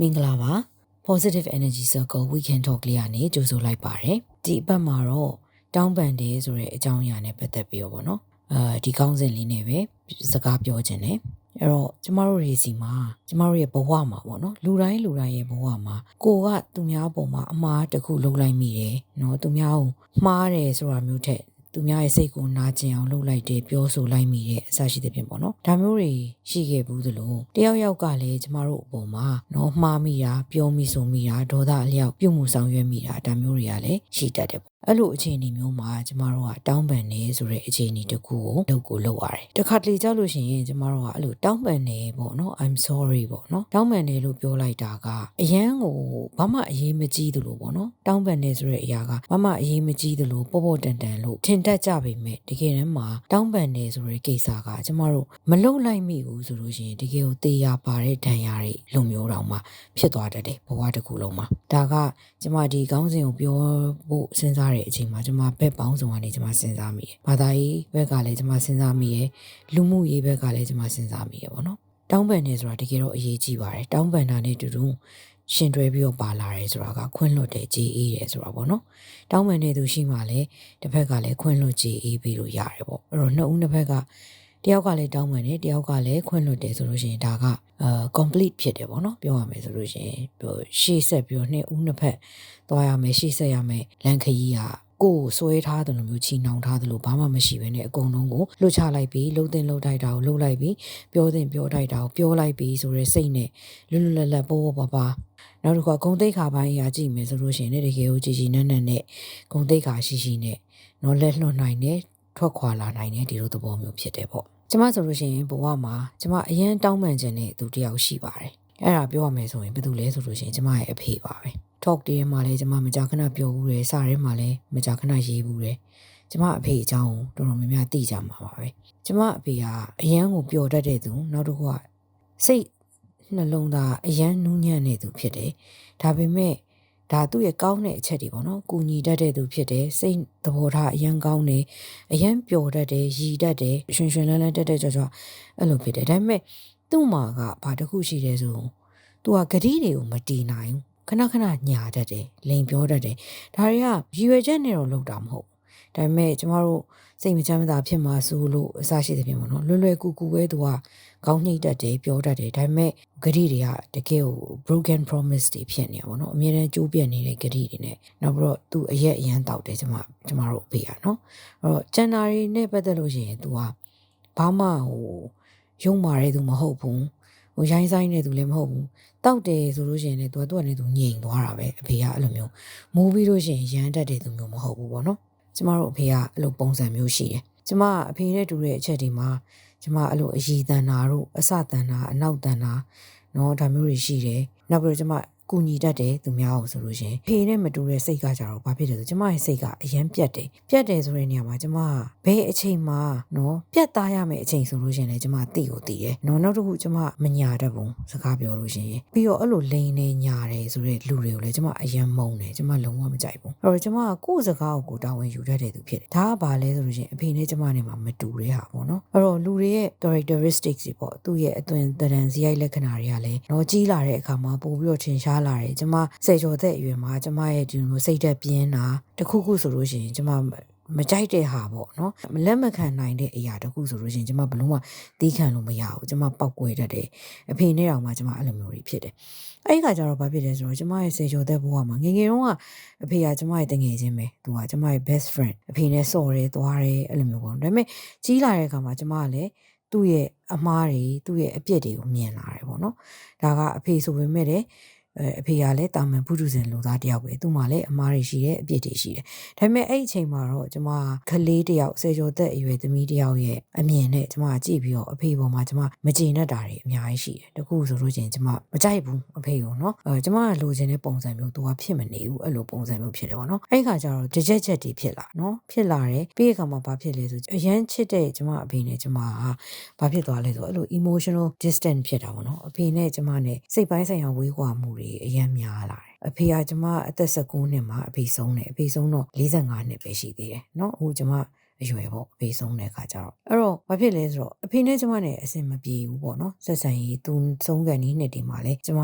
မင်္ဂလာပါ positive energy circle weekend talk လေးကနေကြိုဆိုလိုက်ပါတယ်ဒီအပတ်မှာတော့တောင်းပန်တယ်ဆိုတဲ့အကြောင်းအရာနဲ့ပတ်သက်ပြီးတော့ဗောနော်အဲဒီကောင်းစဉ်လေးနဲ့ပဲစကားပြောခြင်းတယ်အဲ့တော့ကျမတို့တွေစီမှာကျမတို့ရဲ့ဘဝမှာပေါ့နော်လူတိုင်းလူတိုင်းရဲ့ဘဝမှာကိုကသူများပုံမှာအမားတစ်ခုလုပ်လိုက်မိတယ်နော်သူများကိုမှားတယ်ဆိုတာမျိုးထက် သူများရဲ့စိတ်ကိုနာကျင်အောင်လုပ်လိုက်တယ်ပြောဆိုလိုက်မိတဲ့အစရှိတဲ့ပြင်ပေါ့နော်ဒါမျိုးတွေရှိခဲ့ဘူးသလိုတယောက်ယောက်ကလည်းကျမတို့အပေါ်မှာနော်မှားမိတာပြောမိဆိုမိတာဒေါသအလျောက်ပြုမှုဆောင်ရွက်မိတာဒါမျိုးတွေကလည်းရှိတတ်တယ် အဲ့လိုအခြေအနေမျိုးမှာကျမတို့ကတောင်းပန်နေဆိုတဲ့အခြေအနေတစ်ခုကိုလုပ်ကိုလုပ်ရတယ်။တခါတလေကြောက်လို့ရှိရင်ကျမတို့ကအဲ့လိုတောင်းပန်နေပေါ့နော် I'm sorry ပေါ့နော်တောင်းပန်နေလို့ပြောလိုက်တာကအရန်ကိုဘာမှအရေးမကြီးသလိုပေါ့နော်တောင်းပန်နေဆိုတဲ့အရာကဘာမှအရေးမကြီးသလိုပေါ့ပေါ့တန်တန်လို့ထင်တတ်ကြပေမဲ့တကယ်တမ်းမှာတောင်းပန်နေဆိုတဲ့ကိစ္စကကျမတို့မလုံလိုက်မိဘူးဆိုလို့ရှိရင်တကယ်ကိုတေးရပါတဲ့ဒဏ်ရာတွေလုံမျိုးတောင်မှဖြစ်သွားတတ်တယ်ဘဝတစ်ခုလုံးမှာဒါကကျမဒီကောင်းစဉ်ကိုပြောဖို့စဉ်းစားတဲ့အချိန်မှာကျွန်မဘက်ပေါင်းစုံကနေကျွန်မစဉ်းစားမိတယ်။ဘာသာရေးဘက်ကလည်းကျွန်မစဉ်းစားမိရယ်။လူမှုရေးဘက်ကလည်းကျွန်မစဉ်းစားမိရယ်ပေါ့နော်။တောင်းပန်နေဆိုတာတကယ်တော့အရေးကြီးပါတယ်။တောင်းပန်တာနဲ့တူတူရှင်တွဲပြီးတော့ပါလာတယ်ဆိုတာကခွင့်လွတ်တယ်ကြေးအေးတယ်ဆိုတာပေါ့နော်။တောင်းပန်နေသူရှိမှလည်းတစ်ဖက်ကလည်းခွင့်လွတ်ကြေးအေးပြီးလို့ရတယ်ပေါ့။အဲ့တော့နှစ်ဦးတစ်ဖက်ကတယောက်ကလည်းတောင်းပန်တယ်တယောက်ကလည်းခွင့်လွတ်တယ်ဆိုလို့ရှိရင်ဒါက အာ complete ဖြစ်တယ်ပေါ့နော်ပြောရမယ်ဆိုလို့ရှိရင်ရှေ့ဆက်ပြီးတော့နှစ်ဦးနှစ်ဖက်သွားရမယ်ရှေ့ဆက်ရမယ်လမ်းခရီးကကိုယ်ဆွဲထားတယ်လို့မျိုးချီနှောင်ထားတယ်လို့ဘာမှမရှိဘဲနဲ့အကုန်လုံးကိုလွတ်ချလိုက်ပြီးလှုပ်တင်လှုပ်တိုက်တာကိုလှုပ်လိုက်ပြီးပြောတင်ပြောတိုက်တာကိုပြောလိုက်ပြီးဆိုရဲစိတ်နဲ့လွတ်လွတ်လပ်လပ်ပိုးပိုးပါပါနောက်တစ်ခါဂုံတိတ်ခါပိုင်းအရာကြည့်မယ်ဆိုလို့ရှိရင်လည်းတကယ်ကိုကြည်ကြည်နက်နက်နဲ့ဂုံတိတ်ခါရှိရှိနဲ့နော်လက်လွတ်နိုင်တဲ့ထွက်ခွာလာနိုင်တဲ့ဒီလိုသဘောမျိုးဖြစ်တယ်ပေါ့ကျမဆိုလို့ရှိရင်ဘဝမှာကျမအရင်တောင်းပန်ခြင်းနဲ့သူတယောက်ရှိပါတယ်အဲ့ဒါပြောရမယ်ဆိုရင်ဘယ်သူလဲဆိုလို့ရှိရင်ကျမရဲ့အဖေပါပဲ talk တွေမှာလည်းကျမမကြာခဏပြောဘူးတယ်စာထဲမှာလည်းမကြာခဏရေးဘူးတယ်ကျမအဖေအကြောင်းကိုတော်တော်များများသိကြမှာပါပဲကျမအဖေကအရန်ကိုပျော်တတ်တဲ့သူနောက်တစ်ခုကစိတ်နှလုံးသားအရန်နူးညံ့တဲ့သူဖြစ်တယ်ဒါပေမဲ့ ဒါသူ့ရဲ့ကောင်းတဲ့အချက်တွေပေါ့နော်။ကူညီတတ်တဲ့သူဖြစ်တယ်။စိတ်သဘောထားအရန်ကောင်းတယ်။အရန်ပျော်တတ်တယ်၊ရည်တတ်တယ်၊ရွှင်ရွှင်လန်းလန်းတက်တက်ကြွကြွအဲ့လိုဖြစ်တယ်။ဒါပေမဲ့သူ့မှာကဘာတစ်ခုရှိတယ်ဆိုသူကဂတိတွေကိုမတီးနိုင်ဘူးခဏခဏညာတတ်တယ်လိန်ပြောတတ်တယ်ဒါတွေကရည်ရွယ်ချက်နဲ့တော့လုပ်တာမဟုတ်ဒါပေမဲ့ကျမတို့ စိတ်မချမ်းသာဖြစ်မှာဆိုလို့အစရှိတဲ့ပြင်ပေါ့နော်လွယ်လွယ်ကူကူပဲသူကကောင်းနှိမ့်တတ်တယ်ပြောတတ်တယ်ဒါပေမဲ့ဂတိတွေကတကယ်ကို broken promise တွေဖြစ်နေပါတော့အမြဲတမ်းကြိုးပြတ်နေတဲ့ဂတိတွေနဲ့နောက်ပြီးတော့သူအရက်အရန်တောက်တယ်ကျမကျမတို့ပေးရနော်အဲ့တော့ကျန်တာတွေနဲ့ပတ်သက်လို့ရှိရင် तू ကဘာမှဟိုယုံမာတဲ့သူမဟုတ်ဘူးဟိုရိုင်းဆိုင်တဲ့သူလည်းမဟုတ်ဘူးတောက်တယ်ဆိုလို့ရှိရင်လည်းသူကသူ့အနေနဲ့သူငြိမ်သွားတာပဲအဖေကအဲ့လိုမျိုးမိုးပြီးလို့ရှိရင်ရမ်းတတ်တဲ့သူမျိုးမဟုတ်ဘူးပေါ့နော် ကျမတို့အဖေကအဲ့လိုပုံစံမျိုးရှိတယ်ကျမအဖေနဲ့တူတဲ့အချက်တွေမှာကျမအဲ့လိုအည်တန်တာတို့အစတန်တာအနောက်တန်တာနော်ဒါမျိုးတွေရှိတယ်နောက်ပြီးတော့ကျမ ကူညီတတ်တယ်သူများကိုဆိုလို့ရှင်ဖေနဲ့မတူတဲ့စိတ်ကကြတော့ဘာဖြစ်လဲဆိုကျမရဲ့စိတ်ကအရန်ပြတ်တယ်ပြတ်တယ်ဆိုတဲ့နေရာမှာကျမဘယ်အချိန်မှာနော်ပြတ်သားရမယ့်အချိန်ဆိုလို့ရှင်လေကျမသိကိုသိတယ်နော်နောက်တစ်ခုကျမမညာတတ်ဘူးစကားပြောလို့ရှင်ပြီးတော့အဲ့လိုလိန်နေညာတယ်ဆိုတဲ့လူတွေကိုလည်းကျမအရန်မုန်းတယ်ကျမလုံးဝမကြိုက်ဘူးအဲ့တော့ကျမကကိုယ့်စကားကိုကိုတာဝန်ယူတတ်တဲ့သူဖြစ်တယ်ဒါကဘာလဲဆိုလို့ရှင်အဖေနဲ့ကျမနဲ့မှမတူတဲ့ဟာပေါ့နော်အဲ့တော့လူတွေရဲ့ characteristics တွေပေါ့သူ့ရဲ့အသွင်တရံစရိုက်လက္ခဏာတွေကလည်းတော့ကြီးလာတဲ့အခါမှာပို့ပြီးတော့ထင်ရှားလာတယ်ကျမဆယ်ကျော်သက်အရွယ်မှာကျမရဲ့ဒီလိုစိတ်သက်ပြင်းတာတခုခုဆိုလို့ရှိရင်ကျမမကြိုက်တဲ့ဟာပေါ့နော်မလက်မခံနိုင်တဲ့အရာတခုဆိုလို့ရှိရင်ကျမဘလုံးဝသီးခံလို့မရဘူးကျမပောက်ကွဲတတ်တယ်အဖေနဲ့တောင်မှကျမအဲ့လိုမျိုးတွေဖြစ်တယ်အဲ့ဒီခါကျတော့ဘာဖြစ်လဲဆိုတော့ကျမရဲ့စေကျော်သက်ဘဝမှာငငယ်တုန်းကအဖေကကျမရဲ့တငယ်ချင်းပဲသူကကျမရဲ့ best friend အဖေနဲ့ဆော့တယ်သွားတယ်အဲ့လိုမျိုးပေါ့ဒါပေမဲ့ကြီးလာတဲ့အခါမှာကျမကလည်းသူ့ရဲ့အမားတွေသူ့ရဲ့အပြစ်တွေကိုမြင်လာတယ်ပေါ့နော်ဒါကအဖေဆိုပေမဲ့လည်း အဲအဖေကလည်းတာမန်ပုထုဇဉ်လူသားတယောက်ပဲသူ့မှာလည်းအမားတွေရှိတယ်အပြစ်တွေရှိတယ်ဒါပေမဲ့အဲ့ဒီအချိန်မှာတော့ကျမကလေးတယောက်ဆယ်ကျော်သက်အရွယ်သမီးတယောက်ရဲ့အမြင်နဲ့ကျမကြည့်ပြီးတော့အဖေပေါ်မှာကျမမကျေနပ်တာတွေအများကြီးရှိတယ်တခုဆိုလို့ချင်းကျမမကြိုက်ဘူးအဖေကိုနော်အဲကျမကလိုချင်တဲ့ပုံစံမျိုးသူကဖြစ်မနေဘူးအဲ့လိုပုံစံမျိုးဖြစ်တယ်ပေါ့နော်အဲ့ဒီခါကျတော့ကြက်ကြက်ချက်တွေဖြစ်လာနော်ဖြစ်လာတယ်ပြီးတဲ့အခါမှာဘာဖြစ်လဲဆိုအရန်ချစ်တဲ့ကျမအဖေနဲ့ကျမကဘာဖြစ်သွားလဲဆိုအဲ့လို emotional distance ဖြစ်တာပေါ့နော်အဖေနဲ့ကျမနဲ့စိတ်ပိုင်းဆိုင်ရာဝေးကွာမှုတွအရန်များလာတယ်အဖေကကျမအသက်19နှစ်မှာအဖေဆုံးတယ်အဖေဆုံးတော့45နှစ်ပဲရှိသေးတယ်เนาะအခုကျမအရွယ်ပေါ့အဖေဆုံးတဲ့ခါကျတော့အဲ့တော့ဘာဖြစ်လဲဆိုတော့အဖေနဲ့ကျမနဲ့အဆင်မပြေဘူးပေါ့နော်ဆက်ဆံရေးသူဆုံးကန်ဒီနှစ်ဒီမှာလဲကျမ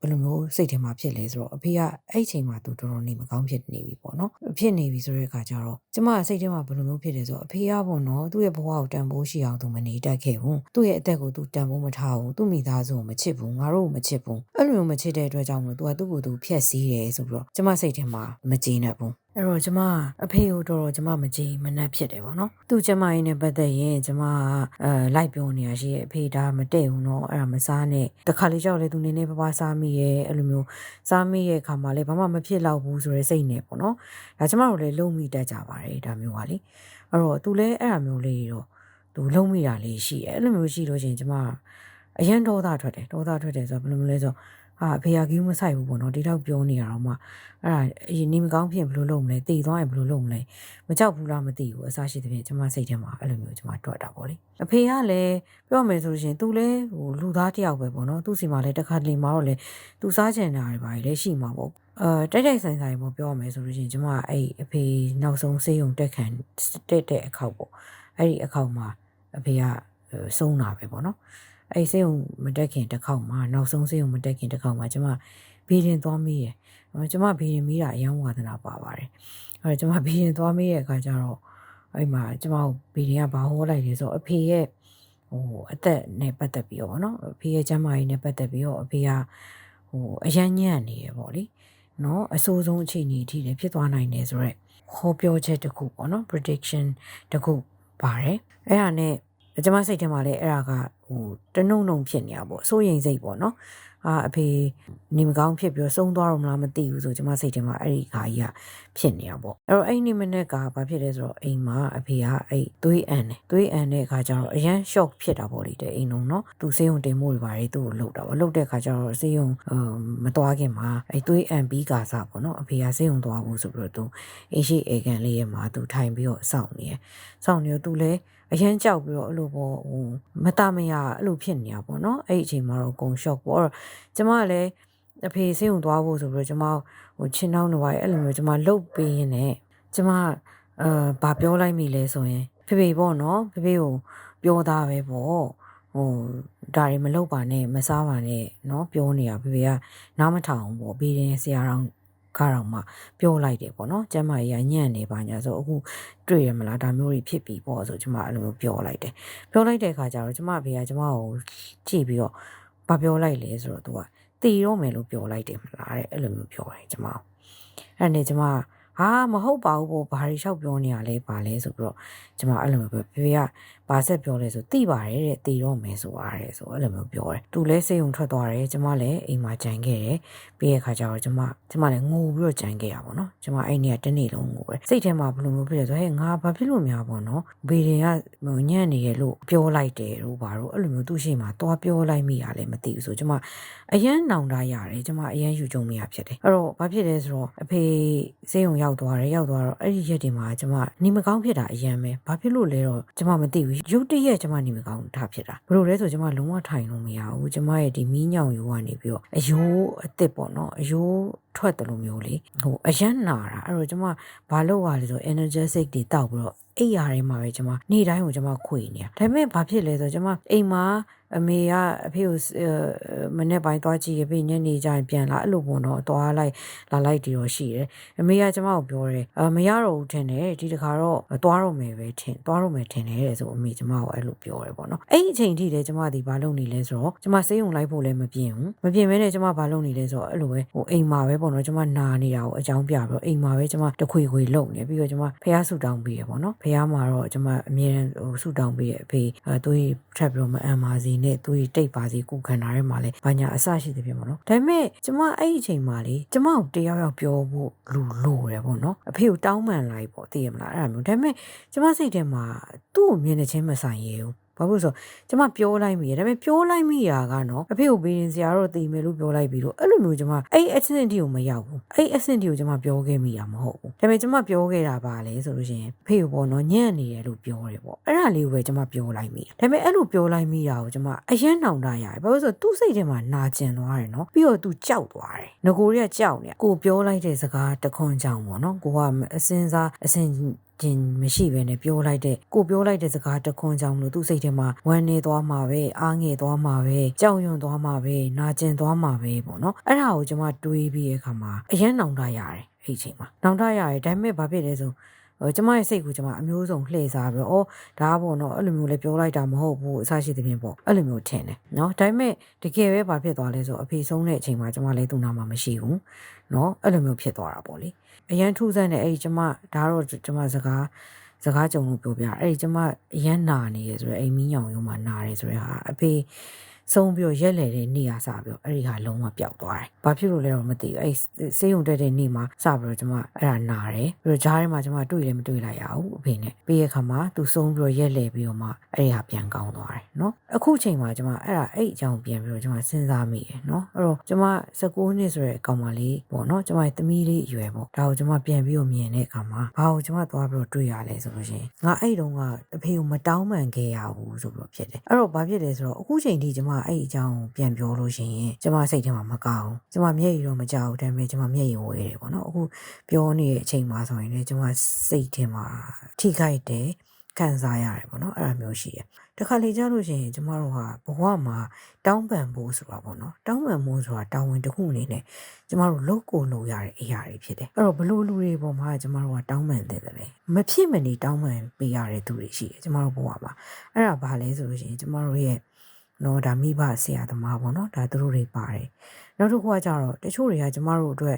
ဘယ်လိုမျိုးစိတ်ထဲမှာဖြစ်လဲဆိုတော့အဖေကအဲ့အချိန်မှာသူတော်တော်နေမကောင်းဖြစ်နေပြီပေါ့နော်ဖြစ်နေပြီဆိုတဲ့အခါကျတော့ကျမစိတ်ထဲမှာဘယ်လိုမျိုးဖြစ်လဲဆိုတော့အဖေကပေါ့နော်သူ့ရဲ့ဘဝကိုတန်ဖိုးရှိအောင်သူမနေတတ်ခဲ့ဘူးသူ့ရဲ့အသက်ကိုသူတန်ဖိုးမထားဘူးသူ့မိသားစုကိုမချစ်ဘူးငါတို့ကိုမချစ်ဘူးအဲ့လိုမျိုးမချစ်တဲ့အတွက်ကြောင့်မလို့သူကသူ့ကိုယ်သူဖျက်ဆီးတယ်ဆိုပြီးတော့ကျမစိတ်ထဲမှာမကျေနပ်ဘူး အဲ့တော့ကျမအဖေကိုတော်တော်ကျမမကြည်မနှက်ဖြစ်တယ်ပေါ့နော်သူ့ကျမရင်းနဲ့ပတ်သက်ရင်ကျမအဲလိုက်ပြောနေရရှိရဲ့အဖေဒါမတည့်ဘူးနော်အဲ့ဒါမစားနဲ့တခါလေကြောက်လေသူနေနေပပစားမိရဲ့အဲ့လိုမျိုးစားမိရဲ့အခါမှာလေဘာမှမဖြစ်တော့ဘူးဆိုရဲစိတ်နဲ့ပေါ့နော်ဒါကျမတို့လည်းလုံမိတတ်ကြပါတယ်ဒါမျိုးပါလေအဲ့တော့သူလည်းအဲ့ဒါမျိုးလေးတော့သူလုံမိတာလေးရှိရဲ့အဲ့လိုမျိုးရှိလို့ရှိရင်ကျမအရန်ဒေါသထွက်တယ်ဒေါသထွက်တယ်ဆိုတော့ဘယ်လိုမလဲဆိုတော့ဟာ အဖေကကြီးမဆိုင်ဘူးပေါ့နော်ဒီတော့ပြောနေရတော့မှအဲ့ဒါအရင်နေမကောင်းဖြစ်ဘယ်လိုလုပ်မလဲတည်သွားရင်ဘယ်လိုလုပ်မလဲမကြောက်ဘူးလားမသိဘူးအစားရှိတဲ့ပြင်ကျွန်မစိတ်ထဲမှာအဲ့လိုမျိုးကျွန်မတွက်တာပေါ့လေအဖေကလည်းပြောမယ်ဆိုလို့ရှိရင်သူလည်းဟိုလူသားတယောက်ပဲပေါ့နော်သူ့စီမှာလည်းတစ်ခါတလေမှာတော့လေသူစားချင်တာတွေပါလေရှိမှာပေါ့အဲတိုက်တိုက်ဆိုင်ဆိုင်ပေါ့ပြောရမယ်ဆိုလို့ရှိရင်ကျွန်မအဲ့အဖေနောက်ဆုံးစေးုံတက်ခံတက်တဲ့အခောက်ပေါ့အဲ့ဒီအခောက်မှာအဖေကဆုံးတာပဲပေါ့နော် အဲ့ဆေးုံမတက်ခင်တစ်ခေါက်မှာနောက်ဆုံးဆေးုံမတက်ခင်တစ်ခေါက်မှာကျမဘီရင်သွားမိရယ်ကျမဘီရင်မိတာအယံဝါသနာပါပါတယ်အဲ့တော့ကျမဘီရင်သွားမိရဲ့အခါကျတော့အဲ့မှာကျမဘီရင်ကဘာဟောလိုက်လဲဆိုတော့အဖေရဲ့ဟိုအသက်နဲ့ပတ်သက်ပြီးတော့ဗောနော်အဖေရဲ့ကျန်းမာရေးနဲ့ပတ်သက်ပြီးတော့အဖေကဟိုအယံညံ့နေရပေါ့လေနော်အဆိုးဆုံးအခြေအနေအထိလည်းဖြစ်သွားနိုင်တယ်ဆိုတော့ဟောပြောချက်တစ်ခုပေါ့နော် prediction တစ်ခုပါတယ်အဲ့ဒါနဲ့ ကျမစိတ်ထဲမှာလည်းအဲ့ဒါကဟိုတနှုံနှုံဖြစ်နေတာပေါ့စိုးရိမ်စိတ်ပေါ့နော်အာအဖေနေမကောင်းဖြစ်ပြီးဆုံးသွားတော့မလားမသိဘူးဆိုကျမစိတ်ထဲမှာအဲ့ဒီခါကြီးက ဖြစ်နေတာပေါ့အဲ့တော့အဲ့ဒီမနေ့ကဘာဖြစ်လဲဆိုတော့အိမ်မှာအဖေကအဲ့သွေးအန်တယ်သွေးအန်တဲ့အခါကျတော့အရန် shock ဖြစ်တာပေါ့လေတဲ့အိမ်လုံးနော်သူစေးုံတင်မှုတွေပါတယ်သူ့ကိုလှုပ်တာပေါ့လှုပ်တဲ့အခါကျတော့စေးုံမသွားခင်မှာအဲ့သွေးအန်ပြီးကာစားပေါ့နော်အဖေကစေးုံသွားဖို့ဆိုပြီးတော့သူအိရှိအေကန်လေးရဲ့မှာသူထိုင်ပြီးတော့စောင့်နေရစောင့်နေတော့သူလည်းအရန်ကြောက်ပြီးတော့အဲ့လိုပေါ့ဟိုမတမရအဲ့လိုဖြစ်နေတာပေါ့နော်အဲ့ဒီအချိန်မှာတော့ဂုံရှော့ပေါ့အဲ့တော့ကျမကလည်း အဖေစိတ်ဝင်သွားဖို့ဆိုပြီးတော့ကျမဟိုချင်းနှောင်းနေပါရဲ့အဲ့လိုမျိုးကျမလှုပ်ပေးရင်းနဲ့ကျမအာဘာပြောလိုက်မိလဲဆိုရင်ဖေဖေပေါ့နော်ဖေဖေကိုပြောသားပဲပေါ့ဟိုဒါတွေမလုပ်ပါနဲ့မစားပါနဲ့เนาะပြောနေတာဖေဖေကနားမထောင်ဘူးပေါ့ပြီးရင်ဆရာတော်ကတော့မှပြောလိုက်တယ်ပေါ့နော်ကျမကြီးကညံ့နေပါညာဆိုအခုတွေ့ရမလားဒါမျိုးတွေဖြစ်ပြီပေါ့ဆိုကျမအဲ့လိုမျိုးပြောလိုက်တယ်ပြောလိုက်တဲ့အခါကျတော့ကျမဖေကကျမကိုကြည့်ပြီးတော့ဘာပြောလိုက်လဲဆိုတော့သူက တည်တော့မယ်လို့ပြောလိုက်တယ်မလားတဲ့အဲ့လိုမျိုးပြောတယ်ကျမအဲ့နဲ့ကျမ ဟာမဟုတ်ပါဘူးပေါ့ဘာတွေလျှောက်ပြောနေရလဲပါလဲဆိုပြီးတော့ကျမအဲ့လိုမျိုးပဲဖေဖေကဘာဆက်ပြောလဲဆိုတိပါတယ်တဲ့တည်တော့မယ်ဆိုရတယ်ဆိုအဲ့လိုမျိုးပြောတယ်သူလည်းစိတ်ုံထွက်သွားတယ်ကျမလည်းအိမ်မှာကြံခဲ့တယ်ပြီးတဲ့အခါကျတော့ကျမကျမလည်းငိုပြီးတော့ကြံခဲ့ရပါတော့ကျမအဲ့နေ့ကတနေ့လုံးငိုတယ်စိတ်ထဲမှာဘယ်လိုမျိုးဖြစ်လဲဆိုဟဲ့ငါဘာဖြစ်လို့များပေါ့နော်ဘေရင်ကညံ့နေရလို့ပြောလိုက်တယ်လို့ဘာလို့အဲ့လိုမျိုးသူ့ရှိမှာသွားပြောလိုက်မိရလဲမသိဘူးဆိုကျမအရန်နောင်တရတယ်ကျမအရန်ယူကြုံမိရဖြစ်တယ်အဲ့တော့ဘာဖြစ်လဲဆိုတော့အဖေစိတ်ုံရောက်သွားတယ်ရောက်သွားတော့အဲ့ဒီရက်ဒီမှာကျမနေမကောင်းဖြစ်တာအရန်ပဲဘာဖြစ်လို့လဲတော့ကျမမသိဘူးရုတ်တရက်ကျမနေမကောင်းထားဖြစ်တာဘယ်လိုလဲဆိုကျမလုံးဝထိုင်လို့မရဘူးကျမရဲ့ဒီမီးညောင်ရိုးကနေပြီးတော့အယိုးအစ်စ်ပေါ့နော်အယိုး ထွက်တယ်လို့မျိုးလေဟိုအရန်နာတာအဲ့တော့ကျမဘာလို့ရလဲဆို energetic တွေတောက်ပြီးတော့အိပ်ရာထဲမှာပဲကျမနေ့တိုင်းကိုကျမခွေနေတာဒါပေမဲ့ဘာဖြစ်လဲဆိုတော့ကျမအိမ်မှာအမေကအဖေကိုမနေ့ပိုင်းသွားကြည့်ရပြီးညနေကျရင်ပြန်လာအဲ့လိုပေါ့နော်သွားလိုက်လာလိုက်တီတော့ရှိတယ်အမေကကျမကိုပြောတယ်အမရတော့ဘူးထင်တယ်ဒီတခါတော့သွားတော့မယ်ပဲထင်သွားတော့မယ်ထင်တယ်တဲ့ဆိုအမေကျမကိုအဲ့လိုပြောတယ်ပေါ့နော်အဲ့ဒီအချိန်ထိလည်းကျမဒီဘာလုပ်နေလဲဆိုတော့ကျမစေးုံလိုက်ဖို့လည်းမပြင်းဘူးမပြင်းမဲနဲ့ကျမဘာလုပ်နေလဲဆိုတော့အဲ့လိုပဲဟိုအိမ်မှာပဲပေါ့နော်ကျမနာနေတာကိုအကြောင်းပြပြီးတော့အိမ်မှာပဲကျမတခွေခွေလုံနေပြီးတော့ကျမဖះဆူတောင်းပေးရပေါ့နော်ဖះမှာတော့ကျမအမြဲဟိုဆူတောင်းပေးရအဖေအဲသူထပ်ပြီးတော့မအံပါစီနဲ့သူတိတ်ပါစီကုခံထားရဲမှာလဲဘာညာအဆရှိသဖြင့်ပေါ့နော်ဒါပေမဲ့ကျမအဲ့ဒီအချိန်မှာလေကျမကိုတယောက်ယောက်ပြောဖို့လူလိုတယ်ပေါ့နော်အဖေကိုတောင်းပန်လိုက်ပေါ့သိရမလားအဲ့ဒါမျိုးဒါပေမဲ့ကျမစိတ်ထဲမှာသူ့ကိုမြင်နေချင်းမဆိုင်ရဘူး ဘာလို့ဆိုကျမပြောလိုက်မိရဒါပေမဲ့ပြောလိုက်မိရာကနော်အဖေကိုဘေးရင်ဆရာတော့တည်မယ်လို့ပြောလိုက်ပြီးတော့အဲ့လိုမျိုးကျမအဲ့အဆင့်တီကိုမရောက်ဘူးအဲ့အဆင့်တီကိုကျမပြောခဲ့မိတာမဟုတ်ဘူးဒါပေမဲ့ကျမပြောခဲ့တာပါလေဆိုလို့ရှိရင်ဖေကိုပေါ့နော်ညံ့နေတယ်လို့ပြောတယ်ပေါ့အဲ့ဒါလေးကိုပဲကျမပြောလိုက်မိဒါပေမဲ့အဲ့လိုပြောလိုက်မိတာကိုကျမအယမ်းနှောင်တရတယ်ဘာလို့ဆိုသူ့စိတ်ထဲမှာနာကျင်သွားတယ်နော်ပြီးတော့သူကြောက်သွားတယ်ငကိုရီကကြောက်နေကိုပြောလိုက်တဲ့စကားတခွန်ကြောင့်ပေါ့နော်ကိုကအစင်းစားအစင်း ခြင်းမရှိဘဲနဲ့ပြောလိုက်တဲ့ကိုပြောလိုက်တဲ့စကားတစ်ခွန်းကြောင့်မလို့သူ့စိတ်ထဲမှာဝမ်းနေသွားမှာပဲအားငယ်သွားမှာပဲကြောက်ရွံ့သွားမှာပဲနာကျင်သွားမှာပဲပေါ့နော်အဲ့ဒါကိုကျွန်မတွေးပြီးတဲ့အခါမှာအရန်နောင်တရတယ်အဲ့ဒီအချိန်မှာနောင်တရတယ်ဒါပေမဲ့ဘာဖြစ်လဲဆိုဟို ကျမရဲ့စိတ်ကိုကျမအမျိုးစုံလှည့်စားပြီးတော့ဩဒါပေါ့နော်အဲ့လိုမျိုးလည်းပြောလိုက်တာမဟုတ်ဘူးအဆရှိသဖြင့်ပေါ့အဲ့လိုမျိုးထင်တယ်နော်ဒါပေမဲ့တကယ်ပဲဘာဖြစ်သွားလဲဆိုအဖေဆုံးတဲ့အချိန်မှာကျမလည်းသူ့နာမှာမရှိဘူးနော်အဲ့လိုမျိုးဖြစ်သွားတာပေါ့လေအရန်ထူးဆန်းတဲ့အဲ့ဒီကျမဒါတော့ကျမစကားစကားကြုံလို့ပြောပြအဲ့ဒီကျမအရန်နာနေရဆိုတော့အိမ်မီးညောင်ရုံမှာနာတယ်ဆိုတဲ့ဟာအဖေ ဆုံးပြီးတော့ရက်လေတဲ့နေ့ကစပြီးတော့အဲ့ဒီဟာလုံးဝပျောက်သွားတယ်။ဘာဖြစ်လို့လဲတော့မသိဘူး။အဲ့ဆေးရုံတက်တဲ့နေ့မှာစပြီးတော့ကျွန်မအဲ့ဒါနာတယ်။ပြီးတော့ဂျားထဲမှာကျွန်မတွေ့လည်းမတွေ့လိုက်ရဘူးအဖေနဲ့။ပြီးရခါမှာသူဆုံးပြီးတော့ရက်လေပြီးတော့မှအဲ့ဒီဟာပြန်ကောင်းသွားတယ်နော်။အခုချိန်မှာကျွန်မအဲ့ဒါအဲ့အကြောင်းပြန်ပြီးတော့ကျွန်မစဉ်းစားမိတယ်နော်။အဲ့တော့ကျွန်မ16နှစ်ဆိုတဲ့အကောင်မလေးပေါ့နော်။ကျွန်မရဲ့သမီးလေးအရွယ်ပေါ့။ဒါကိုကျွန်မပြန်ပြီးတော့မြင်တဲ့အခါမှာဘာကိုကျွန်မသွားပြီးတော့တွေ့ရလဲဆိုလို့ရှိရင်ငါအဲ့တုန်းကအဖေကိုမတောင်းပန်ခဲ့ရဘူးဆိုပြီးတော့ဖြစ်တယ်။အဲ့တော့ဘာဖြစ်လဲဆိုတော့အခုချိန်ထိကျွန်မအဲ့အကြောင်းကိုပြန်ပြောလို့ရှိရင်ကျွန်မစိတ်ထဲမှာမကောင်းကျွန်မမျက်ရည်တော့မကြောက်ဘူးဒါပေမဲ့ကျွန်မမျက်ရည်ဝဲတယ်ပေါ့နော်အခုပြောနေတဲ့အချိန်မှာဆိုရင်လည်းကျွန်မစိတ်ထဲမှာထိခိုက်တယ်ခံစားရတယ်ပေါ့နော်အဲ့လိုမျိုးရှိတယ်တခါလေကြားလို့ရှိရင်ကျမတို့ဟာဘဝမှာတောင်းပန်ဖို့ဆိုတာပေါ့နော်တောင်းပန်ဖို့ဆိုတာတာဝန်တစ်ခုအနေနဲ့ကျမတို့လုပ်ကိုလုပ်ရတဲ့အရာတွေဖြစ်တယ်အဲ့တော့ဘလို့လူတွေပေါ်မှာကျမတို့ကတောင်းပန်တဲ့တယ်မဖြစ်မနေတောင်းပန်ပေးရတဲ့သူတွေရှိတယ်ကျမတို့ဘဝမှာအဲ့ဒါဘာလဲဆိုလို့ရှိရင်ကျမတို့ရဲ့ နော်ဒါမိဘဆရာသမားပေါ့နော်ဒါသူတို့တွေပါတယ်နောက်တစ်ခုကကြတော့တချို့တွေကကျမတို့အတွက်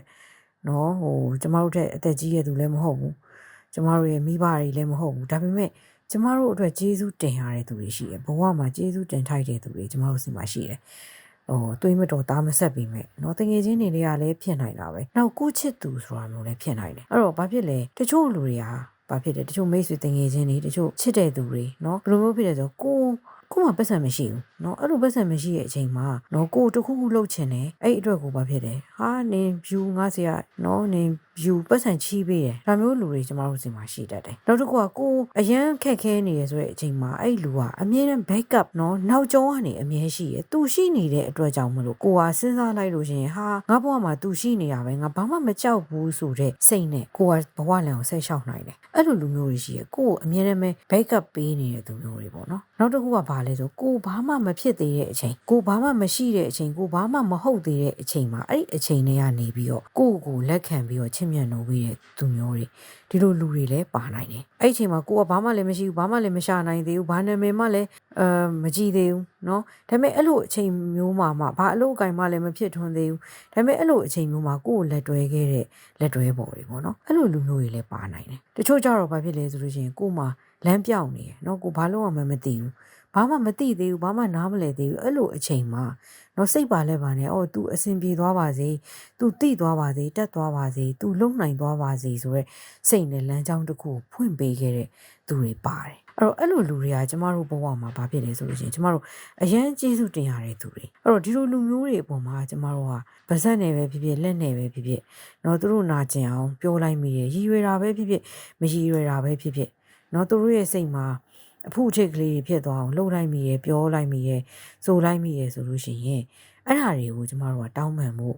နော်ဟိုကျမတို့တဲ့အသက်ကြီးရသူလည်းမဟုတ်ဘူးကျမတို့ရဲ့မိဘတွေလည်းမဟုတ်ဘူးဒါပေမဲ့ကျမတို့အတွက်ကျေးဇူးတင်ရတဲ့သူတွေရှိတယ်ဘဝမှာကျေးဇူးတင်ထိုက်တဲ့သူတွေကျမတို့စီမှာရှိတယ်ဟိုတွေးမတော်သားမဆက်ပြီးမဲ့เนาะတငယ်ချင်းတွေတွေကလည်းဖြစ်နိုင်တာပဲနောက်ကိုချစ်သူဆိုတာမျိုးလည်းဖြစ်နိုင်တယ်အဲ့တော့ဘာဖြစ်လဲတချို့လူတွေကဘာဖြစ်တယ်တချို့မိတ်ဆွေတငယ်ချင်းတွေတချို့ချစ်တဲ့သူတွေเนาะဘယ်လိုမျိုးဖြစ်လဲဆိုကို ကိုမှပတ်စံမရှိဘူးเนาะအဲ့လိုပတ်စံမရှိတဲ့အချိန်မှာเนาะကိုတခုခုလှုပ်ချင်တယ်အဲ့အတွက်ကိုဘာဖြစ်တယ်ဟာနင် view ငါစရာเนาะနင် ယူပတ်စံချီးပေးတယ်ဒါမျိုးလူတွေကျမတို့စီမှာရှိတတ်တယ်နောက်တစ်ခုကကိုအရန်ခက်ခဲနေရဆိုတဲ့အချိန်မှာအဲ့လူကအမြဲတမ်း backup နော်နောက်ကျောင်းကနေအမြဲရှိရသူရှိနေတဲ့အတွက်ကြောင့်မလို့ကိုကစဉ်းစားလိုက်လို့ရှင်ဟာငါဘဝမှာသူရှိနေတာပဲငါဘာမှမကြောက်ဘူးဆိုတဲ့စိတ်နဲ့ကိုကဘဝလံကိုဆက်လျှောက်နိုင်တယ်အဲ့လိုလူမျိုးတွေရှိရကိုကိုအမြဲတမ်းပဲ backup ပေးနေတဲ့သူမျိုးတွေပေါ့နော်နောက်တစ်ခုကဘာလဲဆိုကိုဘာမှမဖြစ်သေးတဲ့အချိန်ကိုဘာမှမရှိတဲ့အချိန်ကိုဘာမှမဟုတ်သေးတဲ့အချိန်မှာအဲ့ဒီအချိန်တွေကနေပြီးတော့ကိုကိုလက်ခံပြီးတော့ချင်းမြတ်နိုးပြီးတဲ့သူမျိုးတွေဒီလိုလူတွေလည်းပါနိုင်တယ်အဲ့ဒီအချိန်မှာကိုကဘာမှလည်းမရှိဘူးဘာမှလည်းမရှာနိုင်သေးဘူးဘာနာမည်မှလည်းအဲမကြည့်သေးဘူးเนาะဒါပေမဲ့အဲ့လိုအချိန်မျိုးမှာမှဘာအလုပ်အကင်မှလည်းမဖြစ်ထွန်းသေးဘူးဒါပေမဲ့အဲ့လိုအချိန်မျိုးမှာကိုကိုလက်တွဲခဲ့တဲ့လက်တွဲပေါ်တွေပေါ့နော်အဲ့လိုလူမျိုးတွေလည်းပါနိုင်တယ်တချို့ကြတော့ဘာဖြစ်လဲဆိုလို့ရှိရင်ကိုမှလမ်းပြောင်းနေတယ်เนาะကိုဘာလို့မှမသိဘူး ဘာမှမသိသေးဘူးဘာမှနားမလည်သေးဘူးအဲ့လိုအချိန်မှာတော့စိတ်ပါလဲပါနဲ့အော် तू အဆင်ပြေသွားပါစေ तू တိသွားပါစေတက်သွားပါစေ तू လုံနိုင်သွားပါစေဆိုရက်စိတ်နဲ့လမ်းကြောင်းတစ်ခုကိုဖွင့်ပေးခဲ့တဲ့သူတွေပါတယ်အဲ့တော့အဲ့လိုလူတွေကကျမတို့ဘဝမှာဘာဖြစ်လဲဆိုလို့ရှိရင်ကျမတို့အရန်ကျေးဇူးတင်ရတဲ့သူတွေအဲ့တော့ဒီလိုလူမျိုးတွေအပေါ်မှာကျမတို့ကဗဇက်နယ်ပဲဖြစ်ဖြစ်လက်နယ်ပဲဖြစ်ဖြစ်တော့သူတို့နာကျင်အောင်ပြောလိုက်မိတယ်ရည်ရွယ်တာပဲဖြစ်ဖြစ်မရည်ရွယ်တာပဲဖြစ်ဖြစ်နော်သူတို့ရဲ့စိတ်မှာ အဖို့ချိတ်ကလေးတွေဖြစ်သွားအောင်လှုပ်လိုက်မိရယ်ပြောလိုက်မိရယ်စိုးလိုက်မိရယ်ဆိုလို့ရှိရင်အဲ့ဒါတွေကိုကျမတို့ကတောင်းပန်မှု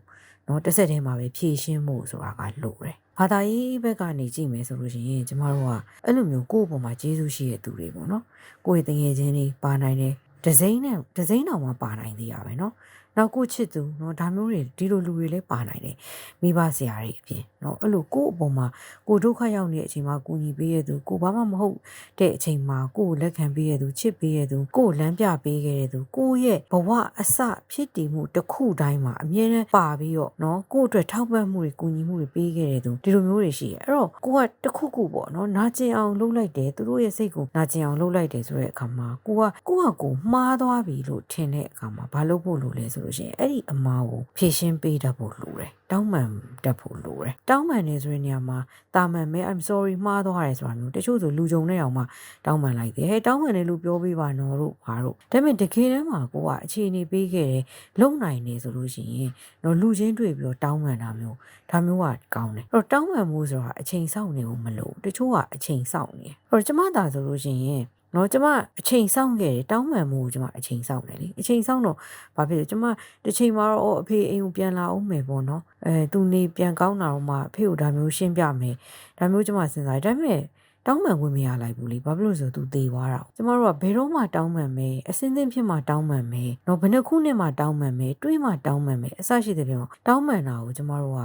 เนาะတစ်ဆက်တည်းမှာပဲဖြည့်ရှင်းမှုဆိုတာကလိုတယ်ဘာသာရေးဘက်ကနေကြည့်မယ်ဆိုလို့ရှိရင်ကျမတို့ကအဲ့လိုမျိုးကိုယ့်အပေါ်မှာကျေးဇူးရှိတဲ့သူတွေပေါ့နော်ကိုယ့်ရဲ့တငယ်ချင်းတွေပါနိုင်တယ်ဒဇိန်းနဲ့ဒဇိန်းတော်မှပါနိုင်သေးရပဲเนาะ နောက်ကိုချစ်သူเนาะဒါမျိုးတွေဒီလိုလူတွေလည်းပါနိုင်တယ်မိဘဆရာတွေအပြင်เนาะအဲ့လိုကိုယ့်အပေါ်မှာကိုဒုက္ခရောက်နေတဲ့အချိန်မှာကိုညီပေးရသူကိုဘာမှမဟုတ်တဲ့အချိန်မှာကိုကိုလက်ခံပေးရသူချစ်ပေးရသူကိုလမ်းပြပေးခဲ့ရသူကိုရဲ့ဘဝအစဖြစ်တည်မှုတစ်ခုတိုင်းမှာအမြဲတမ်းပါပြီးတော့เนาะကိုအတွက်ထောက်ပံ့မှုတွေကိုညီမှုတွေပေးခဲ့ရသူဒီလိုမျိုးတွေရှိရအဲ့တော့ကိုကတခုခုပေါ့เนาะနာကျင်အောင်လုပ်လိုက်တယ်သူတို့ရဲ့စိတ်ကိုနာကျင်အောင်လုပ်လိုက်တယ်ဆိုတဲ့အခါမှာကိုကကိုကကိုမှားသွားပြီလို့ထင်တဲ့အခါမှာဘာလုပ်ဖို့လိုလဲဆို လို့ရှိရင်အဲ့ဒီအမားကိုဖြည့်ရှင်းပေးတတ်ဖို့လိုတယ်တောင်းပန်တတ်ဖို့လိုတယ်တောင်းပန်နေဆိုတဲ့နေရာမှာတာမန်မဲ I'm sorry မှားသွားတယ်ဆိုတာမျိုးတချို့ဆိုလူကြုံတဲ့အောင်မှတောင်းပန်လိုက်တယ်ဟဲ့တောင်းပန်တယ်လို့ပြောပေးပါနော်တို့ဘာတို့ဒါပေမဲ့တကယ်တမ်းမှာကိုကအခြေအနေပေးခဲ့တယ်လုံနိုင်နေဆိုလို့ရှိရင်တော့လူချင်းတွေ့ပြီးတော့တောင်းပန်တာမျိုးဒါမျိုးကကောင်းတယ်အဲ့တော့တောင်းပန်မှုဆိုတာအချိန်စောင့်နေဖို့မလိုတချို့ကအချိန်စောင့်နေတယ်အဲ့တော့ကျမသာဆိုလို့ရှိရင် နော်ကျမအချိန်ဆောင်ခဲ့တယ်တောင်းပန်မှုကိုကျမအချိန်ဆောင်တယ်လေအချိန်ဆောင်တော့ဘာဖြစ်လဲကျမတစ်ချိန်မှာတော့အဖေအိမ်ကိုပြန်လာအောင်မယ်ပေါ့နော်အဲသူနေပြန်ကောင်းတာတော့မှအဖေကိုဒါမျိုးရှင်းပြမယ်ဒါမျိုးကျမစဉ်းစားတယ်ဒါပေမဲ့တောင်းပန်ဝင်မရလိုက်ဘူးလေဘာဖြစ်လို့လဲဆိုတော့ तू သေသွားတာကျမတို့ကဘယ်တော့မှတောင်းပန်မယ်အစင်းသင်းဖြစ်မှတောင်းပန်မယ်တော့ဘယ်နှခုနှစ်မှတောင်းပန်မယ်တွေးမှတောင်းပန်မယ်အစရှိတဲ့ပြင်တောင်းပန်တာကိုကျမတို့က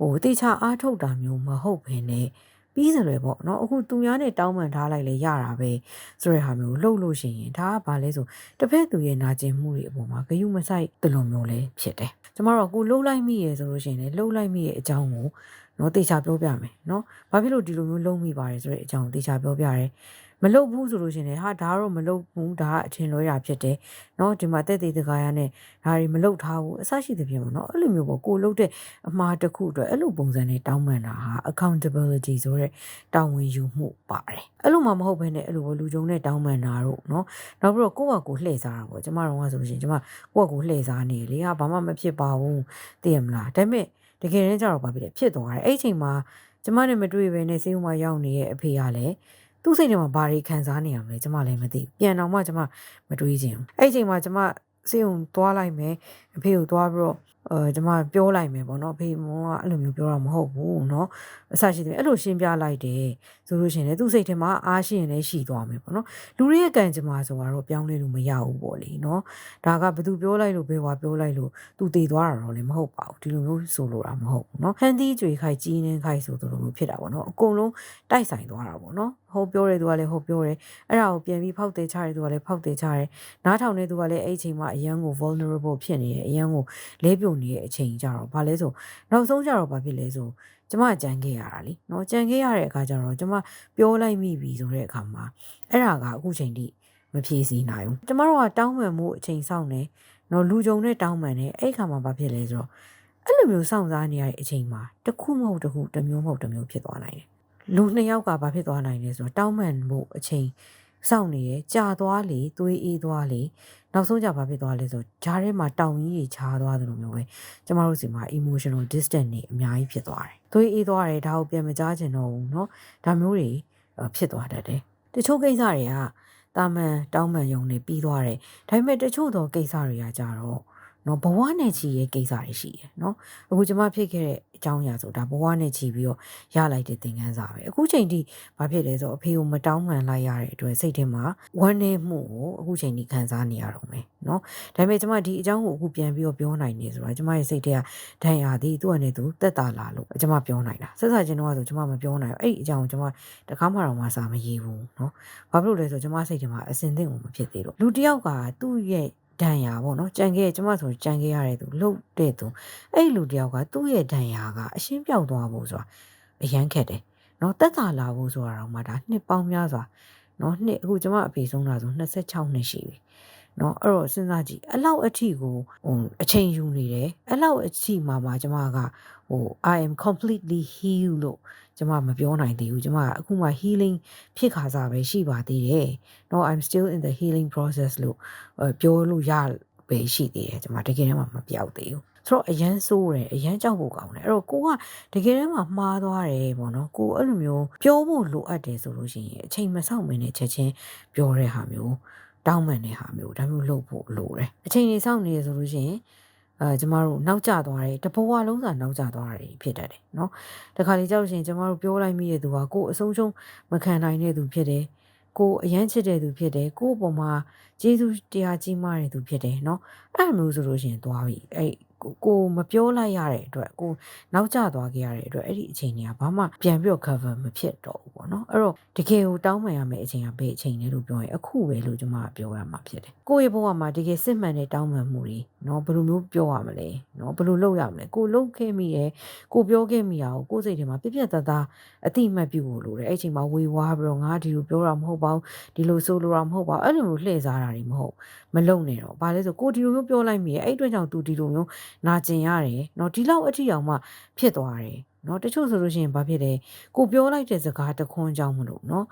ဟိုတေချာအားထုတ်တာမျိုးမဟုတ်ဘဲနဲ့ ပြီးစလွယ်ပေါ့နော်အခုသူများနဲ့တောင်းပန်ထားလိုက်လေရတာပဲဆိုတဲ့ဟာမျိုးလှုပ်လို့ရှိရင်ဒါကဘာလဲဆိုတစ်ဖက်သူရဲ့နာကျင်မှုတွေအပေါ်မှာဂယုမဆိုင်တလို့မျိုးလေးဖြစ်တယ်ကျမတို့ကကိုလှုပ်လိုက်မိရဆိုလို့ရှိရင်လေလှုပ်လိုက်မိရဲ့အကြောင်းကိုနော်တေချာပြောပြမယ်နော်ဘာဖြစ်လို့ဒီလိုမျိုးလုံးမိပါတယ်ဆိုတဲ့အကြောင်းကိုတေချာပြောပြရဲ မလုပ်ဘူးဆိုလို့ရှင်လေဟာဒါကတော့မလုပ်ဘူးဒါကအထင်လွဲတာဖြစ်တယ်เนาะဒီမှာတက်သေးတကားရနဲ့ဒါတွေမလုပ်ထားဘူးအဆရှိသဖြင့်ပေါ့เนาะအဲ့လိုမျိုးပေါ့ကိုလုပ်တဲ့အမှားတစ်ခုအတွက်အဲ့လိုပုံစံနဲ့တောင်းပန်တာဟာ accountability ဆိုတဲ့တာဝန်ယူမှုပါတယ်အဲ့လိုမှမဟုတ်ဘဲနဲ့အဲ့လိုလူကြုံနဲ့တောင်းပန်တာတို့เนาะနောက်ပြီးတော့ကိုယ့်ဟာကိုယ်လှည့်စားတာပေါ့ကျမတို့ကဆိုလို့ရှိရင်ကျမကိုယ့်ဟာကိုယ်လှည့်စားနေလေဟာဘာမှမဖြစ်ပါဘူးသိရမလားဒါပေမဲ့တကယ်တမ်းကျတော့ဘာဖြစ်လဲဖြစ်သွားတယ်အဲ့အချိန်မှာကျမနဲ့မတွေ့ဘဲနဲ့စေးဥမှာရောက်နေရဲ့အဖေကလည်း သူ့စိတ်ထဲမှာဘာတွေခံစားနေရမလဲကျမလည်းမသိဘူးပြန်တော့မှကျမမတွေးချင်ဘူးအဲ့အချိန်မှာကျမစေးုံသွားလိုက်မယ်အဖေကိုသွားပြီးတော့ အဲကျွန်မပြောလိုက်မယ်ပေါ့နော်အဖေမကအဲ့လိုမျိုးပြောတာမဟုတ်ဘူးเนาะအဆရှိတယ်အဲ့လိုရှင်းပြလိုက်တယ်ဆိုလို့ရှိရင်လည်းသူ့စိတ်ထဲမှာအားရှိရင်လည်းရှိသွားမယ်ပေါ့နော်လူတွေရဲ့ကံကြမ္မာဆိုတော့ပြောင်းလဲလို့မရဘူးပေါ့လေเนาะဒါကဘသူပြောလိုက်လို့ဘယ်ဝါပြောလိုက်လို့သူတည်သွားတာတော့လည်းမဟုတ်ပါဘူးဒီလိုမျိုးဆိုလိုတာမဟုတ်ဘူးเนาะဟန်သီးကြွေခိုက်ကြီးနှင်းခိုက်ဆိုလိုမျိုးဖြစ်တာပေါ့နော်အကုန်လုံးတိုက်ဆိုင်သွားတာပေါ့နော်ဟိုပြောတဲ့သူကလည်းဟိုပြောတယ်အဲ့ဒါကိုပြန်ပြီးဖောက်သေးချတဲ့သူကလည်းဖောက်သေးချတယ်နားထောင်တဲ့သူကလည်းအဲ့အချိန်မှာအရန်ကို vulnerable ဖြစ်နေတယ်အရန်ကိုလဲပြုံ နေတဲ့အချိန်ကြတော့ဘာလဲဆိုနောက်ဆုံးကြတော့ဘာဖြစ်လဲဆိုကျမကြံခဲ့ရတာလीเนาะကြံခဲ့ရတဲ့အခါကျတော့ကျမပြောလိုက်မိပြီဆိုတဲ့အခါမှာအဲ့ဒါကအခုချိန်ထိမဖြေစီနိုင်ဘူးကျမတို့ကတောင်းပန်မှုအချိန်ဆောင်နေเนาะလူကြုံနဲ့တောင်းပန်နေအဲ့ခါမှာဘာဖြစ်လဲဆိုတော့အဲ့လိုမျိုးစောင့်စားနေရတဲ့အချိန်မှာတစ်ခုမဟုတ်တစ်ခုတစ်မျိုးမဟုတ်တစ်မျိုးဖြစ်သွားနိုင်တယ်လူနှစ်ယောက်ကဘာဖြစ်သွားနိုင်လဲဆိုတော့တောင်းပန်မှုအချိန်စောင့်နေရကြာသွားလေသွေးအေးသွားလေ နောက်ဆုံးကြဘာဖြစ်သွားလဲဆိုဂျားထဲမှာတောင်ကြီးတွေခြားသွားတယ်လို့မျိုးပဲကျမတို့စီမှာ emotional distance တွေအများကြီးဖြစ်သွားတယ်သွေးအေးသွားတယ်ဒါကိုပြန်မကြားချင်တော့ဘူးเนาะဒါမျိုးတွေဖြစ်သွားတတ်တယ်တချို့ကိစ္စတွေကတာမန်တောင်းပန်ယုံနေပြီးသွားတယ်ဒါပေမဲ့တချို့သောကိစ္စတွေကကြတော့ နော်ဘဝနဲ့ချီရဲ့ကိစ္စတွေရှိတယ်နော်အခုကျမဖြစ်ခဲ့တဲ့အကြောင်းအရာဆိုဒါဘဝနဲ့ချီပြီးတော့ရလိုက်တဲ့သင်ခန်းစာပဲအခုချိန်ထိဘာဖြစ်လဲဆိုအဖေကိုမတောင်းမှန်လိုက်ရတဲ့အတွက်စိတ်ထဲမှာဝမ်းနည်းမှုကိုအခုချိန်ထိခံစားနေရတော့မယ်နော်ဒါပေမဲ့ကျမဒီအကြောင်းကိုအခုပြန်ပြီးတော့ပြောနိုင်နေဆိုတော့ကျမရဲ့စိတ်ထဲကဒဏ်ရာသည်သူ့အနေနဲ့သူတက်တာလာလို့ကျမပြောနိုင်တာဆက်စားခြင်းတော့ဆိုကျမမပြောနိုင်ဘူးအဲ့ဒီအကြောင်းကိုကျမတကားမှတော့မစာမရေးဘူးနော်ဘာဖြစ်လို့လဲဆိုကျမစိတ်ထဲမှာအစင်သင့်ကိုမဖြစ်သေးလို့လူတယောက်ကသူ့ရဲ့ ဒဏ်ရာပေါ့နော်ကြံခဲ့ကျမဆိုကြံခဲ့ရတဲ့သူလှုပ်တဲ့သူအဲ့လူတယောက်ကသူ့ရဲ့ဒဏ်ရာကအရှင်းပြောက်သွားဖို့ဆိုတာအရန်ခက်တယ်နော်တက်တာလာဖို့ဆိုတာတော့မှဒါနှစ်ပေါင်းများစွာနော်နှစ်အခုကျမအဖေဆုံးတာဆို26နှစ်ရှိပြီနော်အဲ့တော့စဉ်းစားကြည့်အလောက်အထိကိုဟိုအချိန်ယူနေတယ်အလောက်အထိမှာမှကျမကဟို I am completely healed လို့ ကျမမပြောနိုင်သေးဘူးကျမကအခုမှ healing ဖြစ်ခါစားပဲရှိပါသေးတယ်။ No I'm still in the healing process လို့ပြောလို့ရပဲရှိသေးတယ်ကျမတကယ်တမ်းမှမပြောက်သေးဘူး။ဆိုတော့အရန်ဆိုးတယ်အရန်ကြောက်ဖို့ကောင်းတယ်အဲ့တော့ကိုကတကယ်တမ်းမှမှားသွားတယ်ပေါ့နော်ကိုအဲ့လိုမျိုးပြောဖို့လိုအပ်တယ်ဆိုလို့ရှိရင်အချိန်မဆောက်မင်းနဲ့ချက်ချင်းပြောတဲ့ဟာမျိုးတောင်းပန်တဲ့ဟာမျိုးဒါမျိုးလုပ်ဖို့လိုတယ်အချိန်ကြီးစောင့်နေရဆိုလို့ရှိရင် အဲကျမတို့နောက်ကျသွားတယ်တဘဝလုံးစာနောက်ကျသွားတယ်ဖြစ်တတ်တယ်เนาะတခါလေကြောက်ရှင်ကျမတို့ပြောလိုက်မိတဲ့သူကကိုယ်အဆုံးရှုံးမခံနိုင်တဲ့သူဖြစ်တယ်ကိုအရန်ချစ်တဲ့သူဖြစ်တယ်ကို့အပေါ်မှာကျေးဇူးတရားကြီးမားတဲ့သူဖြစ်တယ်เนาะအဲ့လိုမျိုးဆိုလို့ရှိရင်သွားပြီအဲ့ ကိုမပြောလိုက်ရတဲ့အတွက်ကိုနောက်ကျသွားခဲ့ရတဲ့အတွက်အဲ့ဒီအချိန်တွေကဘာမှပြန်ပြီးတော့ cover မဖြစ်တော့ဘူးပေါ့နော်အဲ့တော့တကယ်ကိုတောင်းပန်ရမယ့်အချိန်ကဘယ်အချိန်လဲလို့ပြောရင်အခုပဲလို့ကျွန်မကပြောရမှာဖြစ်တယ်ကိုယ့်ရဲ့ဘဝမှာတကယ်စစ်မှန်တဲ့တောင်းပန်မှုတွေနော်ဘယ်လိုမျိုးပြောရမလဲနော်ဘယ်လိုလုပ်ရမလဲကိုလုပ်ခဲ့မိရဲ့ကိုပြောခဲ့မိရအောင်ကိုစိတ်ထဲမှာပြပြတသားအတိမတ်ပြုဖို့လိုတယ်အဲ့ချိန်မှာဝေဝါးပြီးတော့ငါဒီလိုပြောတာမဟုတ်ပါဘူးဒီလိုဆိုလိုတာမဟုတ်ပါဘူးအဲ့လိုမျိုးလှည့်စားတာတွေမဟုတ် မလုံနဲ့တော့ဘာလဲဆိုကိုဒီလိုမျိုးပြောလိုက်မိရဲ့အဲ့အတွက်ကြောင့် तू ဒီလိုမျိုးနာကျင်ရတယ်เนาะဒီလောက်အထိအောင်မှဖြစ်သွားတယ်เนาะတချို့ဆိုလို့ရှိရင်ဘာဖြစ်လဲကိုပြောလိုက်တဲ့စကားတခွန်းကြောင့်မလို့เนาะ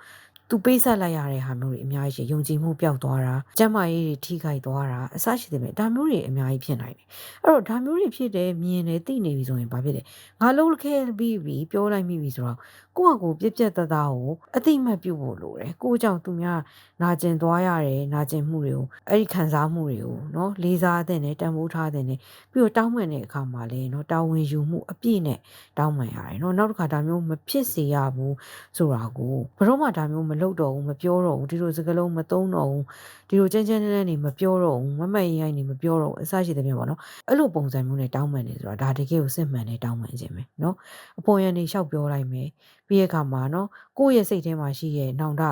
သူပေးဆက်လိုက်ရတဲ့ဟာမျိုးတွေအများကြီးရှိယုံကြည်မှုပျောက်သွားတာကျမ်းမာရေးတွေထိခိုက်သွားတာအစရှိတယ်မဲ့ဒါမျိုးတွေအများကြီးဖြစ်နိုင်တယ်အဲ့တော့ဒါမျိုးတွေဖြစ်တယ်မြင်တယ်သိနေပြီဆိုရင်ဘာဖြစ်လဲငါလုံးခဲ့ပြီးပြီပြောလိုက်မိပြီဆိုတော့ ကိုယ့်ဟာကိုယ်ပြက်ပြက်သားသားကိုအတိမတ်ပြုတ်ဖို့လိုတယ်ကိုယ့်ကြောင့်သူများနာကျင်သွားရတယ်နာကျင်မှုတွေကိုအဲ့ဒီခံစားမှုတွေကိုနော်လေးစားတဲ့နဲ့တန်ဖိုးထားတဲ့နဲ့ပြီးတော့တောင်းပန်တဲ့အခါမှာလည်းနော်တာဝန်ယူမှုအပြည့်နဲ့တောင်းပန်ရတယ်နော်နောက်တစ်ခါဒါမျိုးမဖြစ်စေရဘူးဆိုတာကိုဘယ်တော့မှဒါမျိုးမလုပ်တော့ဘူးမပြောတော့ဘူးဒီလိုစကားလုံးမသုံးတော့ဘူးဒီလိုချမ်းချမ်းနဲ့နဲ့နေမပြောတော့ဘူးမမတ်ရိုင်းနေမပြောတော့ဘူးအစရှိတဲ့ပြန်ပေါ့နော်အဲ့လိုပုံစံမျိုးနဲ့တောင်းပန်နေဆိုတာဒါတကယ်ကိုစစ်မှန်တဲ့တောင်းပန်ခြင်းပဲနော်အပေါ်ရန်နေလျှောက်ပြောလိုက်မယ် ပြီးရခါမှာနော်ကိုယ့်ရဲ့စိတ်ထဲမှာရှိရဲ့နောင်တ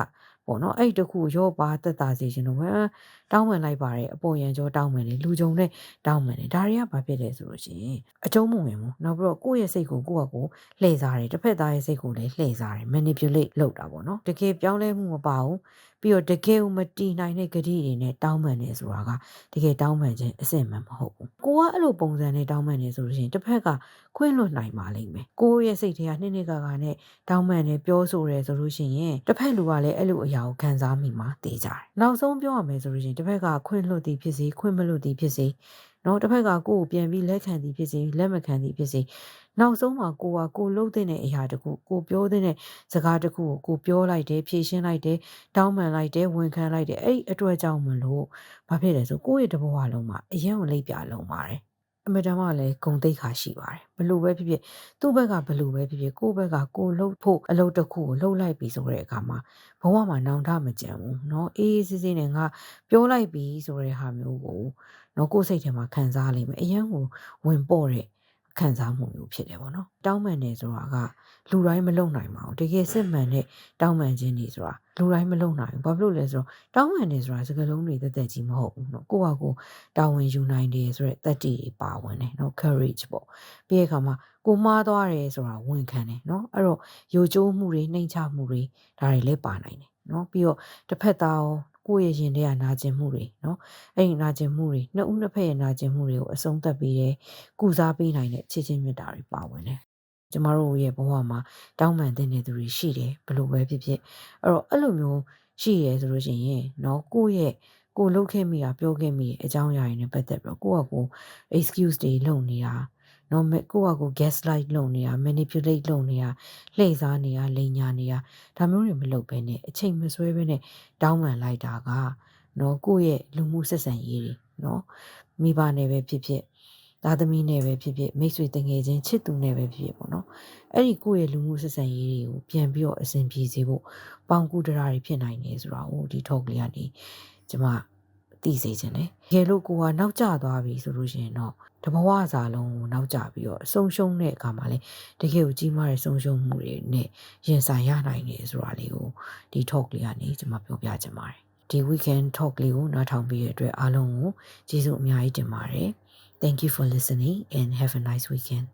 ပေါ့နော်အဲ့တခုရောပါတက်တာစေခြင်းတော့ဟမ် တောင်းပန်လိုက်ပါတယ်အပေါ်ရန်ကြောတောင်းပန်တယ်လူကြုံနဲ့တောင်းပန်တယ်ဒါတွေကဘာဖြစ်လဲဆိုလို့ရှိရင်အကျုံးမဝင်ဘူးနောက်ပြီးတော့ကိုယ့်ရဲ့စိတ်ကိုကိုယ့်ဟာကိုယ်လှည့်စားတယ်တစ်ဖက်သားရဲ့စိတ်ကိုလည်းလှည့်စားတယ် manipulate လုပ်တာပေါ့နော်တကယ်ပြောင်းလဲမှုမပါဘူးပြီးတော့တကယ်ကိုမတီးနိုင်တဲ့ဂတိတွေနဲ့တောင်းပန်နေဆိုတာကတကယ်တောင်းပန်ခြင်းအစစ်မှန်မဟုတ်ဘူးကိုကအဲ့လိုပုံစံနဲ့တောင်းပန်နေဆိုလို့ရှိရင်တစ်ဖက်ကခွင့်လွတ်နိုင်ပါလိမ့်မယ်ကိုရဲ့စိတ်ထဲကနှစ်နှစ်ကကနဲ့တောင်းပန်နေပြောဆိုရဲဆိုလို့ရှိရင်တစ်ဖက်လူကလည်းအဲ့လိုအရာကိုခံစားမိမှာတည်ကြတယ်နောက်ဆုံးပြောရမယ်ဆိုလို့ရှိရင်တစ်ဖက်ကခွင့်လွတ်သည်ဖြစ်စေခွင့်မလွတ်သည်ဖြစ်စေနော်တစ်ဖက်ကကိုယ်ကိုပြန်ပြီးလက်ခံသည်ဖြစ်စေလက်မခံသည်ဖြစ်စေနောက်ဆုံးမှာကိုကကိုလှုပ်တဲ့အရာတခုကိုပြောတဲ့စကားတခုကိုကိုပြောလိုက်တယ်ဖြည့်ရှင်းလိုက်တယ်တောင်းပန်လိုက်တယ်ဝန်ခံလိုက်တယ်အဲ့ဒီအတွက်ကြောင့်မလို့ဘာဖြစ်လဲဆိုကိုယ့်ရဲ့တဘောအလုံးမှာအရင်ကလိပ်ပြလုံးပါတယ် အမတန်မှလည်းဂုံတိတ်ခါရှိပါတယ်ဘလို့ပဲဖြစ်ဖြစ်သူ့ဘက်ကဘလို့ပဲဖြစ်ဖြစ်ကိုယ့်ဘက်ကကိုလှုပ်ဖို့အလုပ်တစ်ခုကိုလှုပ်လိုက်ပြီဆိုတဲ့အခါမှာဘဝမှာနောင်တမကြံဘူးเนาะအေးအေးဆေးဆေးနဲ့ငါပြောလိုက်ပြီဆိုတဲ့ဟာမျိုးကိုเนาะကိုယ်စိတ်ထဲမှာခံစားလိမ့်မယ်အရင်ကဝင်ပေါ့တဲ့ခံစားမှုမျိုးဖြစ်တယ်ပေါ့နော်တောင်းပန်နေဆိုတာက လူတိုင်းမလုံနိုင်ပါဘူးတကယ်စစ်မှန်တဲ့တောင်းပန်ခြင်းတွေဆိုတာလူတိုင်းမလုံနိုင်ဘူးဘာဖြစ်လို့လဲဆိုတော့တောင်းပန်နေဆိုတာစကားလုံးတွေတက်တက်ကြီးမဟုတ်ဘူးเนาะကိုယ့်ဟာကိုယ်တာဝန်ယူနိုင်တယ်ဆိုတဲ့တတ္တိတွေပါဝင်တယ်เนาะ courage ပေါ့ပြီးတဲ့အခါမှာကိုမှားသွားတယ်ဆိုတာဝန်ခံတယ်เนาะအဲ့တော့ယိုကျိုးမှုတွေနှိမ်ချမှုတွေဒါတွေလည်းပါနိုင်တယ်เนาะပြီးတော့တစ်ဖက်သားရောကိုယ့်ရဲ့ရင်ထဲကနာကျင်မှုတွေเนาะအဲ့ဒီနာကျင်မှုတွေနှစ်ဦးနှစ်ဖက်ရဲ့နာကျင်မှုတွေကိုအဆုံးသတ်ပြီးတယ်ကုစားပေးနိုင်တဲ့ချစ်ချင်းမေတ္တာတွေပါဝင်တယ် ကျမတို့ရဲ့ဘဝမှာတောင်းပန်တဲ့နေသူတွေရှိတယ်ဘလို့ပဲဖြစ်ဖြစ်အဲ့တော့အဲ့လိုမျိုးရှိရဲဆိုလို့ရှိရင်เนาะကိုယ့်ရဲ့ကိုလှုပ်ခဲ့မိတာပြောခဲ့မိအကြောင်းအရာတွေနဲ့ပတ်သက်ပြီးတော့ကိုယ့်ဟာကို excuse တွေလုပ်နေတာနော်ကိုယ့်ဟာကို gaslight လုပ်နေတာ manipulate လုပ်နေတာလှည့်စားနေတာလိန်ညာနေတာဒါမျိုးတွေမလုပ်ဘဲနဲ့အချိန်မဆွဲဘဲနဲ့တောင်းပန်လိုက်တာကနော်ကိုယ့်ရဲ့လူမှုဆက်ဆံရေးတွေနော်မိဘနဲ့ပဲဖြစ်ဖြစ် သားသမီးနဲ့ပဲဖြစ်ဖြစ်မိတ်ဆွေတငယ်ချင်းချစ်သူနဲ့ပဲဖြစ်ဖြစ်ပေါ့နော်အဲ့ဒီကိုယ့်ရဲ့လူမှုဆက်ဆံရေးတွေကိုပြန်ပြီးတော့အဆင်ပြေစေဖို့ပေါင်းကူးတရားတွေဖြစ်နိုင်နေဆိုတာကိုဒီ talk လေးကနေကျမသိစေခြင်းလေတကယ်လို့ကိုကနောက်ကျသွားပြီဆိုလို့ရှိရင်တော့တဘဝစာလုံးကိုနောက်ကျပြီးတော့ဆုံးရှုံးတဲ့အခါမှာလေတကယ်ကိုကြီးမားတဲ့ဆုံးရှုံးမှုတွေနဲ့ရင်ဆိုင်ရနိုင်တယ်ဆိုတာလေးကိုဒီ talk လေးကနေကျွန်မပြောပြချင်ပါတယ်ဒီ weekend talk လေးကိုနားထောင်ပြီးရတဲ့အတွက်အားလုံးကိုကျေးဇူးအများကြီးတင်ပါတယ် Thank you for listening and have a nice weekend